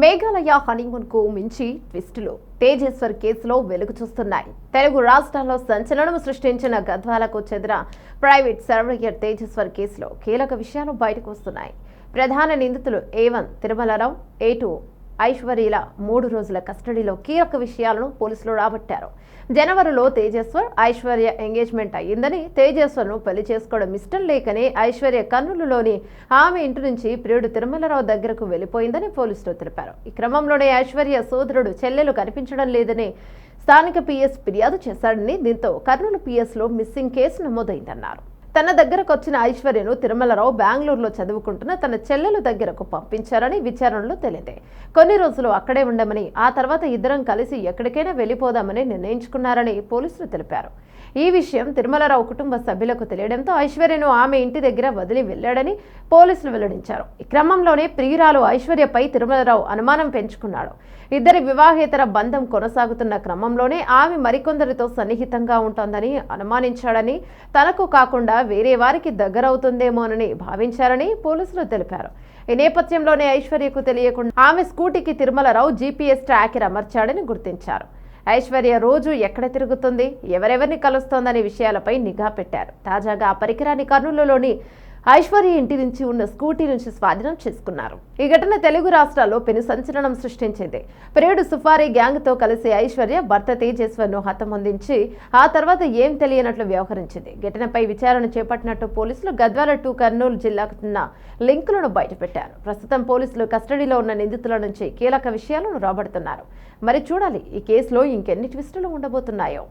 మేఘాలయ హనీమూన్కు మించి ట్విస్టులు తేజేశ్వర్ కేసులో వెలుగు చూస్తున్నాయి. తెలుగు రాష్ట్రాల్లో సంచలనం సృష్టించిన గద్వాలకు చెందిన ప్రైవేట్ సర్వేయర్ తేజేశ్వర్ కేసులో కీలక విషయాలు బయటకు వస్తున్నాయి. ప్రధాన నిందితులు A one Tirumalarao A two ఐశ్వర్యల మూడు రోజుల కస్టడీలో కీలక విషయాలను పోలీసులు రాబట్టారు. జనవరిలో తేజేశ్వర్ ఐశ్వర్య ఎంగేజ్మెంట్ అయ్యిందని తేజేశ్వర్ను పెళ్ళి చేసుకోవడం ఇష్టం లేకనే ఐశ్వర్య కర్నూలులోని ఆమె ఇంటి నుంచి ప్రియుడు తిరుమలరావు దగ్గరకు వెళ్ళిపోయిందని పోలీసులు తెలిపారు. ఈ క్రమంలోనే ఐశ్వర్య సోదరుడు చెల్లెలు కనిపించడం లేదని స్థానిక పిఎస్ ఫిర్యాదు చేశాడని దీంతో కర్నూలు పిఎస్లో మిస్సింగ్ కేసు నమోదైందన్నారు. తన దగ్గరకు వచ్చిన ఐశ్వర్యను తిరుమలరావు బెంగళూరులో చదువుకుంటున్న తన చెల్లెలు దగ్గరకు పంపించారని విచారణలో తెలింది. కొన్ని రోజులు అక్కడే ఉండమని ఆ తర్వాత ఇద్దరం కలిసి ఎక్కడికైనా వెళ్ళిపోదామని నిర్ణయించుకున్నారని పోలీసులు తెలిపారు. ఈ విషయం తిరుమలరావు కుటుంబ సభ్యులకు తెలియడంతో ఐశ్వర్యను ఆమె ఇంటి దగ్గర వదిలి వెళ్ళాడని పోలీసులు వెల్లడించారు. ఈ క్రమంలోనే ప్రియురాలు ఐశ్వర్యపై తిరుమలరావు అనుమానం పెంచుకున్నాడు. ఇద్దరి వివాహేతర బంధం కొనసాగుతున్న క్రమంలోనే ఆమె మరికొందరితో సన్నిహితంగా ఉంటోందని అనుమానించాడని తనకు కాకుండా వేరే వారికి దగ్గరవుతుందేమోనని భావించారని పోలీసులు తెలిపారు. ఈ నేపథ్యంలోనే ఐశ్వర్యకు తెలియకుండా ఆమె స్కూటీకి తిరుమలరావు జీపీఎస్ ట్రాకర్ అమర్చాడని గుర్తించారు. ఐశ్వర్య రోజు ఎక్కడ తిరుగుతుంది ఎవరెవరిని కలుస్తోందనే విషయాలపై నిఘా పెట్టారు. తాజాగా ఆ పరికరాన్ని కర్నూలులోని ఐశ్వర్య ఇంటి నుంచి ఉన్న స్కూటీ నుంచి స్వాధీనం చేసుకున్నారు. ఈ ఘటన తెలుగు రాష్ట్రాల్లో పెను సంచలనం సృష్టించింది. ప్రియుడు సుఫారీ గ్యాంగ్తో కలిసి ఐశ్వర్య భర్త తేజేశ్వర్ను హతమొందించి ఆ తర్వాత ఏం తెలియనట్లు వ్యవహరించింది. ఘటనపై విచారణ చేపట్టినట్టు పోలీసులు గద్వాల టు కర్నూలు జిల్లాకు ఉన్న లింకులను బయటపెట్టారు. ప్రస్తుతం పోలీసులు కస్టడీలో ఉన్న నిందితుల నుంచి కీలక విషయాలను రాబడుతున్నారు. మరి చూడాలి ఈ కేసులో ఇంకెన్ని ట్విస్టులు ఉండబోతున్నాయో.